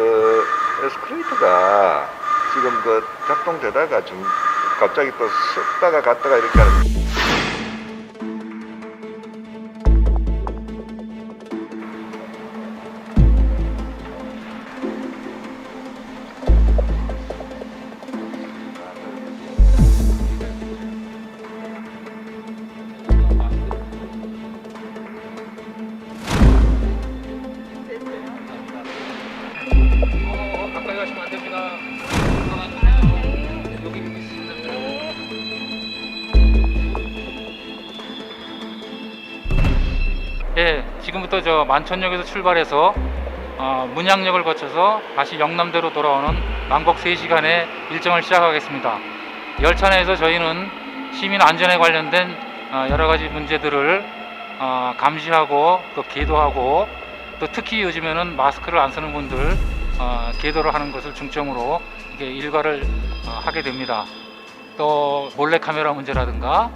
그 에스컬레이터가 지금 그 작동되다가 좀 갑자기 또 섰다가 갔다가 이렇게 하는 거. 예, 지금부터 저 만천역에서 출발해서 어, 문양역을 거쳐서 다시 영남대로 돌아오는 왕복 3시간의 일정을 시작하겠습니다. 열차 내에서 저희는 시민 안전에 관련된 어, 여러 가지 문제들을 어, 감시하고 또 계도하고 또 특히 요즘에는 마스크를 안 쓰는 분들 어, 계도를 하는 것을 중점으로 이게 일과를 어, 하게 됩니다. 또 몰래 카메라 문제라든가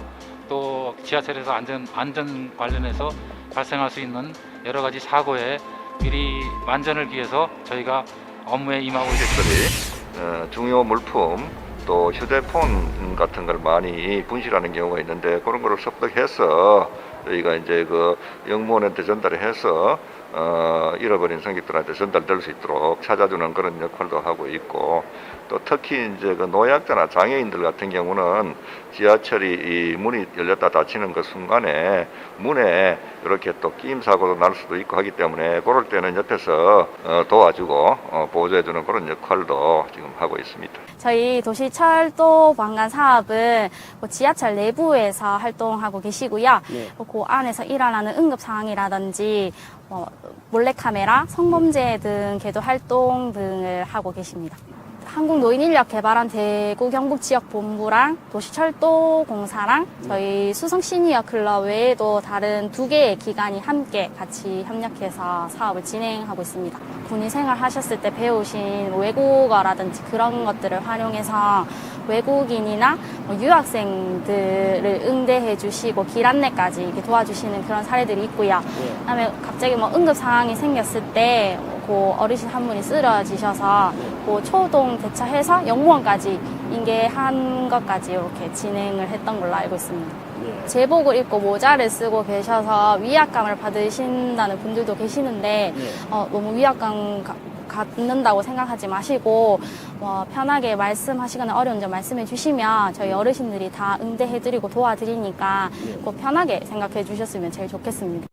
또 지하철에서 안전 안전 관련해서 발생할 수 있는 여러 가지 사고에 미리 만전을 기해서 저희가 업무에 임하고 있습니다. 것들이 어, 중요 물품 또 휴대폰 같은 걸 많이 분실하는 경우가 있는데 그런 거를 섭득해서 저희가 이제 그 영무원한테 전달을 해서 어, 잃어버린 승객들한테 전달될 수 있도록 찾아주는 그런 역할도 하고 있고 또 특히 이제 그 노약자나 장애인들 같은 경우는 지하철이 이 문이 열렸다 닫히는 그 순간에 문에 이렇게 또 끼임 사고도 날 수도 있고 하기 때문에 그럴 때는 옆에서 어, 도와주고 어, 보조해주는 그런 역할도 지금 하고 있습니다. 저희 도시 철도 방관 사업은 뭐 지하철 내부에서 활동하고 계시고요. 네. 그 안에서 일어나는 응급 상황이라든지 뭐 몰래카메라, 성범죄 등 계도 활동 등을 하고 계십니다. 한국노인인력 개발원 대구 경북 지역 본부랑 도시철도공사랑 저희 수성 시니어 클럽 외에도 다른 두 개의 기관이 함께 같이 협력해서 사업을 진행하고 있습니다. 군인 생활 하셨을 때 배우신 외국어라든지 그런 것들을 활용해서 외국인이나 뭐 유학생들을 응대해 주시고 길 안내까지 이렇게 도와주시는 그런 사례들이 있고요. 예. 그다음에 갑자기 뭐 응급 상황이 생겼을 때 그 어르신 한 분이 쓰러지셔서 그 초동 대처해서 영무원까지 인계한 것까지 이렇게 진행을 했던 걸로 알고 있습니다. 예. 제복을 입고 모자를 쓰고 계셔서 위압감을 받으신다는 분들도 계시는데 예. 어, 너무 위압감 가- 갖는다고 생각하지 마시고 뭐 편하게 말씀하시거나 어려운 점 말씀해 주시면 저희 어르신들이 다 응대해 드리고 도와드리니까 예. 꼭 편하게 생각해 주셨으면 제일 좋겠습니다.